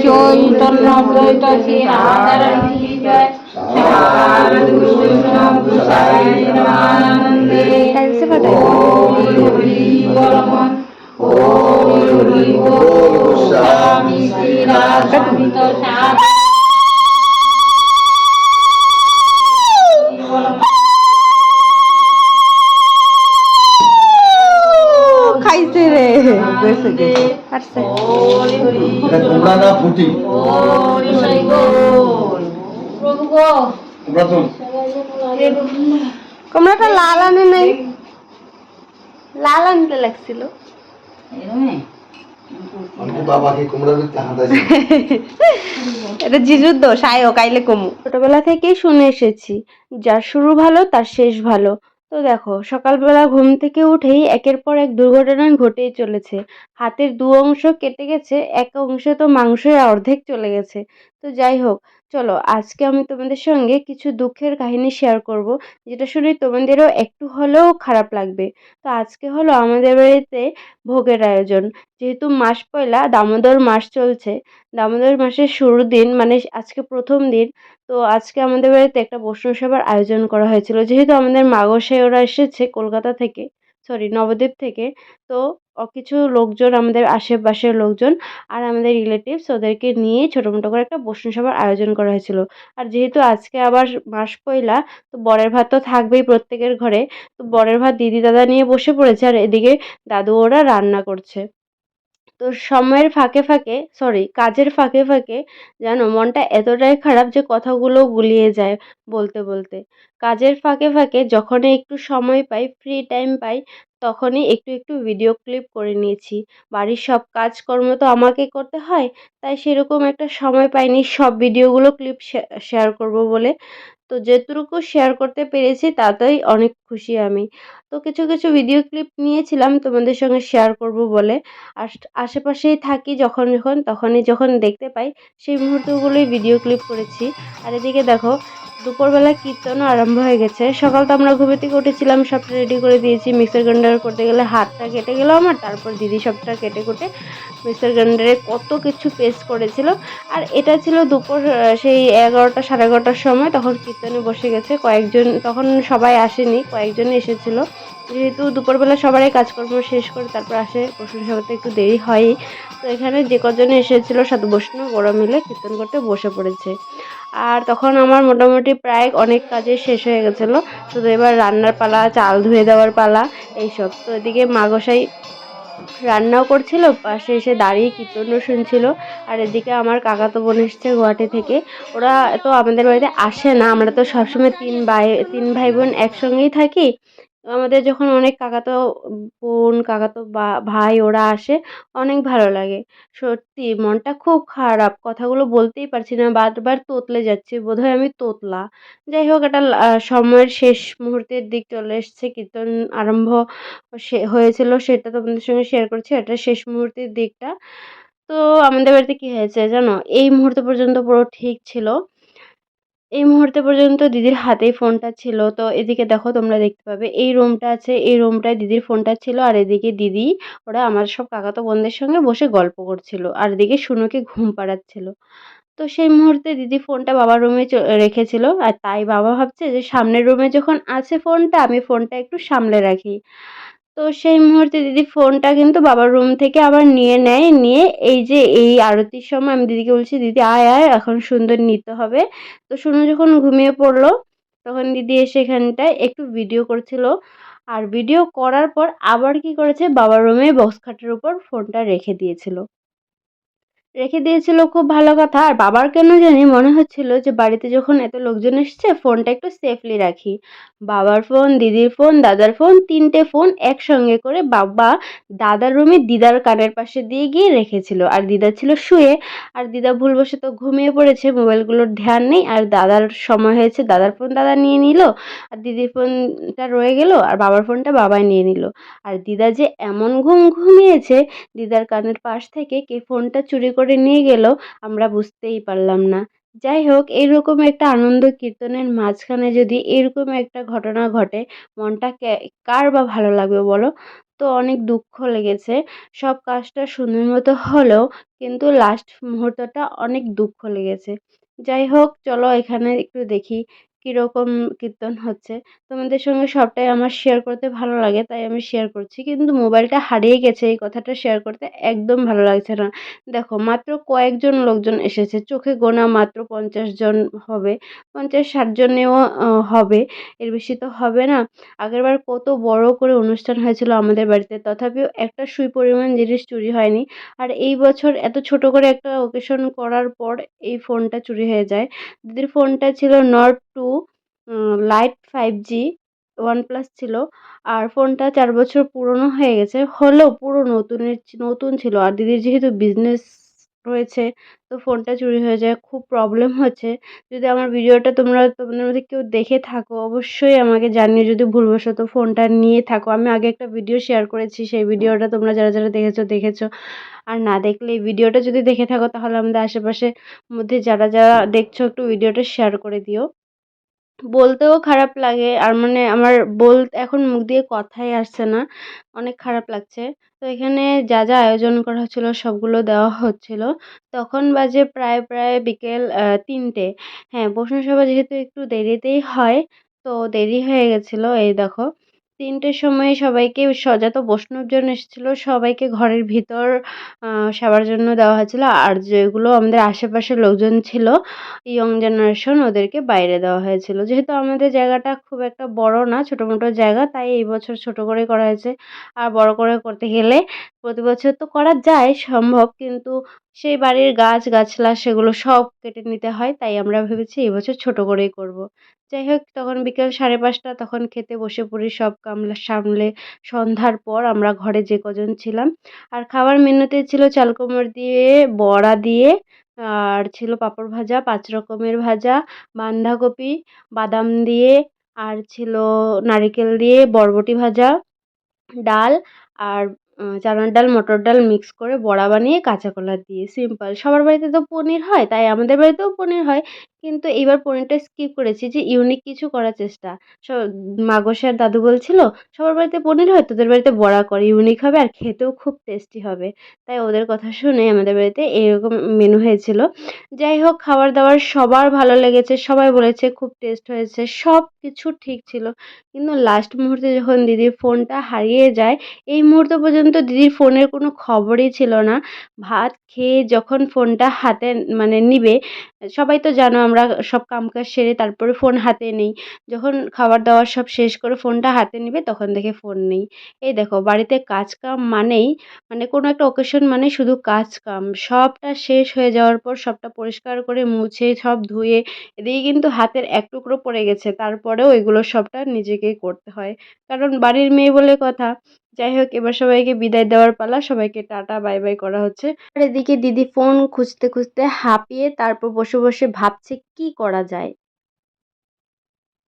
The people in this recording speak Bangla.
চৈতন্য দ্বৈত শ্রী রাধারণ পারছে। এটা তোমরা না ফুটি প্রভু গো। তোমরা তো কুমড়াটা লাল আনে নাই। লাল আনতে লাগছিল। এটা জিজুর দোষ কাইলে কমু। ছোটবেলা থেকেই শুনে এসেছি যার শুরু ভালো তার শেষ ভালো। তো দেখো, সকালবেলা ঘুম থেকে উঠেই একের পর এক দুর্ঘটনা ঘটেই চলেছে। হাতের দু অংশ কেটে গেছে, এক অংশে তো মাংসের অর্ধেক চলে গেছে। তো যাই হোক, চলো আজকে আমি তোমাদের সঙ্গে কিছু দুঃখের কাহিনী শেয়ার করব, যেটা শুনে তোমাদেরও একটু হলেও খারাপ লাগবে। তো আজকে হলো আমাদের বাড়িতে ভোগের আয়োজন। যেহেতু মাস পয়লা, দামোদর মাস চলছে। দামোদর মাসের শুরুর দিন মানে আজকে প্রথম দিন, তো আজকে আমাদের বাড়িতে একটা বৈষ্ণব সভার আয়োজন করা হয়েছিল। যেহেতু আমাদের মাগসাই ওরা এসেছে কলকাতা থেকে সরি নবদ্বীপ থেকে, তো কিছু লোকজন, আমাদের আশেপাশের লোকজন আর আমাদের রিলেটিভস ওদেরকে নিয়ে ছোটো মোটো করে একটা বসুন সভার আয়োজন করা হয়েছিল। আর যেহেতু আজকে আবার মাস পয়লা, তো বরের ভাত তো থাকবেই প্রত্যেকের ঘরে। তো বরের ভাত দিদি দাদা নিয়ে বসে পড়েছে আর এদিকে দাদু ওরা রান্না করছে। তো সময়ের ফাঁকে ফাঁকে সরি কাজের ফাঁকে ফাঁকে জানো মনটা এতটাই খারাপ যে কথাগুলো গুলিয়ে যায় বলতে বলতে। কাজের ফাঁকে ফাঁকে যখনই একটু সময় পাই ফ্রি টাইম পাই, তখনই একটু একটু ভিডিও ক্লিপ করে নিয়েছি। বাড়ির সব কাজকর্ম তো আমাকে করতে হয়, তাই সেরকম একটা সময় পাইনি সব ভিডিওগুলো ক্লিপ শেয়ার করব বলে। তো যেটুকু শেয়ার করতে পেরেছি তাতেই অনেক খুশি আমি। তো কিছু কিছু ভিডিও ক্লিপ নিয়েছিলাম তোমাদের সঙ্গে শেয়ার করব বলে। আর আশেপাশেই থাকি যখন যখন, তখনই যখন দেখতে পাই সেই মুহূর্তগুলোই ভিডিও ক্লিপ করেছি। আর এদিকে দেখো দুপুরবেলা কীর্তনও আরম্ভ হয়ে গেছে। সকাল তো আমরা ঘুমে থেকে উঠেছিলাম, সবটা রেডি করে দিয়েছি মিক্সার গ্রাইন্ডার করতে গেলে হাতটা কেটে গেলো আমার, তারপর দিদি সবটা কেটে কুটে মিক্সার গ্রাইন্ডারে কত কিছু পেস্ট করেছিল। আর এটা ছিল দুপুর সেই এগারোটা, সাড়ে এগারোটার সময়, তখন কীর্তনে বসে গেছে। কয়েকজন, তখন সবাই আসেনি, কয়েকজন এসেছিল। যেহেতু দুপুরবেলা সবারই কাজকর্ম শেষ করে তারপর আসে বৈষ্ণব সভাতে একটু দেরি হয়ই। তো এখানে যে কজন এসেছিল সাধু বৈষ্ণব, ওরা মিলে কীর্তন করতে বসে পড়েছে। আর তখন আমার মোটামুটি প্রায় অনেক কাজে শেষ হয়ে গেছিল। শুধু এবার রান্নার পালা, চাল ধুয়ে দেওয়ার পালা, এইসব। তো এদিকে মাগসাই রান্নাও করছিল, পাশে এসে দাঁড়িয়ে কীর্তনও শুনছিল। আর এদিকে আমার কাকা তো বোন এসছে গুয়াহাটি থেকে। ওরা তো আমাদের বাড়িতে আসে না, আমরা তো সবসময় তিন ভাই তিন ভাই বোন একসঙ্গেই থাকি। আমাদের যখন অনেক কাকাতো বোন, কাকাতো বা, ভাই ওরা আসে, অনেক ভালো লাগে। সত্যি মনটা খুব খারাপ, কথাগুলো বলতেই পারছি না, বারবার তোতলে যাচ্ছি, বোধহয় আমি তোতলা। যাই হোক লা- সময়ের শেষ মুহূর্তের দিক চলে এসছে, কীর্তন আরম্ভ হয়েছিল সেটা তোমাদের সঙ্গে শেয়ার করছি এটা শেষ মুহূর্তের দিকটা। তো আমাদের বাড়িতে কী হয়েছে জানো? এই মুহূর্ত পর্যন্ত পুরো ঠিক ছিল। এই মুহূর্তে পর্যন্ত দিদির হাতেই ফোনটা ছিল। তো এদিকে দেখো তোমরা দেখতে পাবে, এই রুমটা আছে, এই রুমটায় দিদির ফোনটা ছিল আর এদিকে দিদি, ওরা আমার সব কাকাতো বোনদের সঙ্গে বসে গল্প করছিল আর এদিকে শুনুকে ঘুম পাড়াচ্ছিল। তো সেই মুহূর্তে দিদি ফোনটা বাবার রুমে রেখেছিল আর তাই বাবা ভাবছে যে সামনের রুমে যখন আছে ফোনটা, আমি ফোনটা একটু সামলে রাখি। তো সেই মুহূর্তে দিদি ফোনটা কিন্তু বাবার রুম থেকে আবার নিয়ে নেয়। নিয়ে এই যে এই আরতির সময় আমি দিদিকে বলছি, দিদি, আয় আয়, এখন সুন্দর নিতে হবে। তো শুনে যখন ঘুমিয়ে পড়ল, তখন দিদি এসে এখানটায় একটু ভিডিও করছিল। আর ভিডিও করার পর আবার কি করেছে? বাবার রুমে বক্স খাটের উপর ফোনটা রেখে দিয়েছিল। রেখে দিয়েছিল খুব ভালো কথা। আর বাবার কেন জানি মনে হচ্ছিল যে বাড়িতে যখন এত লোকজন এসছে, ফোনটা একটু সেফলি রাখি। বাবার ফোন, দিদির ফোন, দাদার ফোন, তিনটে ফোন একসঙ্গে করে বাবা দাদার রুমে দিদার কানের পাশে দিয়ে গিয়ে রেখেছিল। আর দিদা ছিল শুয়ে। আর দিদা ভুলবশত ঘুমিয়ে পড়েছে, মোবাইলগুলোর ধ্যান নেই। আর দাদার সময় হয়েছে, দাদার ফোন দাদা নিয়ে নিল। আর দিদির ফোনটা রয়ে গেল, আর বাবার ফোনটা বাবাই নিয়ে নিল। আর দিদা যে এমন ঘুম ঘুমিয়েছে, দিদার কানের পাশ থেকে কে ফোনটা চুরি করে নিয়ে গেল আমরা বুঝতেই পারলাম না। যাই হোক এইরকম একটা আনন্দ কীর্তনের মাঝখানে যদি এরকম একটা ঘটনা ঘটে, মনটা কার বা ভালো লাগবে বলো? তো অনেক দুঃখ লেগেছে। সব কাজটা সুন্দর মতো হলেও কিন্তু লাস্ট মুহূর্তটা অনেক দুঃখ লেগেছে। যাই হোক, চলো এখানে একটু দেখি কীরকম কীর্তন হচ্ছে। তোমাদের সঙ্গে সবটাই আমার শেয়ার করতে ভালো লাগে, তাই আমি শেয়ার করছি। কিন্তু মোবাইলটা হারিয়ে গেছে, এই কথাটা শেয়ার করতে একদম ভালো লাগছে না। দেখো, মাত্র কয়েকজন লোকজন এসেছে, চোখে গোনা মাত্র পঞ্চাশ জন হবে। পঞ্চাশ, ষাট জনেও হবে, এর বেশি তো হবে না। আগেরবার কত বড় করে অনুষ্ঠান হয়েছিল আমাদের বাড়িতে, তথাপিও একটা সুই পরিমাণ জিনিস চুরি হয়নি। আর এই বছর এত ছোট করে একটা ওকেশন করার পর এই ফোনটা চুরি হয়ে যায়। দিদির ফোনটা ছিল note two lite five G one plus ছিল। আর ফোনটা চার বছর পুরনো হয়ে গেছে। হলেও পুরো নতুনের নতুন ছিল। আর দিদির যেহেতু বিজনেস রয়েছে, তো ফোনটা চুরি হয়ে যায়, খুব প্রবলেম হচ্ছে। যদি আমার ভিডিওটা তোমরা, তোমাদের মধ্যে কেউ দেখে থাকো, অবশ্যই আমাকে জানিয়ে যদি ভুলবশত ফোনটা নিয়ে থাকো। আমি আগে একটা ভিডিও শেয়ার করেছি, সেই ভিডিওটা তোমরা যারা যারা দেখেছ দেখেছ। আর না দেখলে এই ভিডিওটা যদি দেখে থাকো, তাহলে আমাদের আশেপাশে মধ্যে যারা যারা দেখছ, একটু ভিডিওটা শেয়ার করে দিও। বলতেও খারাপ লাগে। আর মানে আমার বল, এখন মুখ দিয়ে কথাই আসছে না। অনেক খারাপ লাগছে। তো এখানে যা যা আয়োজন করা হচ্ছিল সবগুলো দেওয়া হচ্ছিল। তখন বাজে প্রায় প্রায় বিকেল তিনটে। হ্যাঁ বসুন সভা যেহেতু একটু দেরিতেই হয়, তো দেরি হয়ে গেছিল, এই দেখো। তিনটের সময় সবাইকে স- যত বৈষ্ণবজন এসেছিল। সবাইকে ঘরের ভিতর সবার জন্য দেওয়া হয়েছিল। আর যেগুলো আমাদের আশেপাশের লোকজন ছিল ইয়ং জেনারেশন ওদেরকে বাইরে দেওয়া হয়েছিল। যেহেতু আমাদের জায়গাটা খুব একটা বড় না ছোটো মোটো জায়গা, তাই এই বছর ছোট করে করা হয়েছে। আর বড় করে করতে গেলে প্রতি বছর তো করা যায় সম্ভব, কিন্তু সেই বাড়ির গাছ গাছলা সেগুলো সব কেটে নিতে হয়, তাই আমরা ভেবেছি এবছর বছর ছোট করেই করব। যাই হোক, তখন বিকেল সাড়ে পাঁচটা, তখন খেতে বসে পড়ি সব কামলা সামলে সন্ধ্যার পর আমরা ঘরে যে কজন ছিলাম, আর খাবার মেনুতে ছিল চাল কুমড়ো দিয়ে, বড়া দিয়ে, আর ছিল পাঁপড় ভাজা, পাঁচ রকমের ভাজা, বাঁধাকপি, বাদাম দিয়ে, আর ছিল নারিকেল দিয়ে, বরবটি ভাজা, ডাল, আর চানার ডাল, মটর ডাল মিক্স করে বড়া বানিয়ে কাঁচা কলা দিয়ে সিম্পল সবার বাড়িতে তো পনির হয়, তাই আমাদের বাড়িতেও পনির হয়। কিন্তু এইবার পনিরটা স্কিপ করেছি যে ইউনিক কিছু করার চেষ্টা। মাগসের দাদু বলছিল, সবার বাড়িতে পনির হয়, তোদের বাড়িতে বড়া কর ইউনিক হবে আর খেতেও খুব টেস্টি হবে। তাই ওদের কথা শুনে আমাদের বাড়িতে এরকম মেনু হয়েছিল। যাই হোক খাবার দাবার সবার ভালো লেগেছে, সবাই বলেছে খুব টেস্ট হয়েছে সব কিছু ঠিক ছিল। কিন্তু লাস্ট মুহূর্তে যখন দিদির ফোনটা হারিয়ে যায়, এই মুহূর্ত পর্যন্ত দিদির ফোনের কোনো খবরই ছিল না। ভাত খেয়ে যখন ফোনটা হাতে মানে নিবে, সবাই তো জানো আমরা সব কামকাজ সেরে তারপরে ফোন হাতে নিই। যখন খাবার দাবার সব শেষ করে ফোনটা হাতে নিবে তখন দেখে ফোন নেই। এই দেখো, বাড়িতে কাজ কাম মানেই মানে কোনো একটা অকেশন মানে শুধু কাজ কাম। সবটা শেষ হয়ে যাওয়ার পর সবটা পরিষ্কার করে মুছে, সব ধুয়ে, এদিকে কিন্তু হাতের এক টুকরো পড়ে গেছে। তারপরেও এগুলো সবটা নিজেকেই করতে হয়। কারণ বাড়ির মেয়ে বলে কথা যাই হোক, এবার সবাইকে বিদায় দেওয়ার পালা। সবাইকে টাটা, বাই বাই করা হচ্ছে। আর এদিকে দিদি ফোন খুঁজতে খুঁজতে হাঁপিয়ে তারপর বসে বসে ভাবছে, কি করা যায়?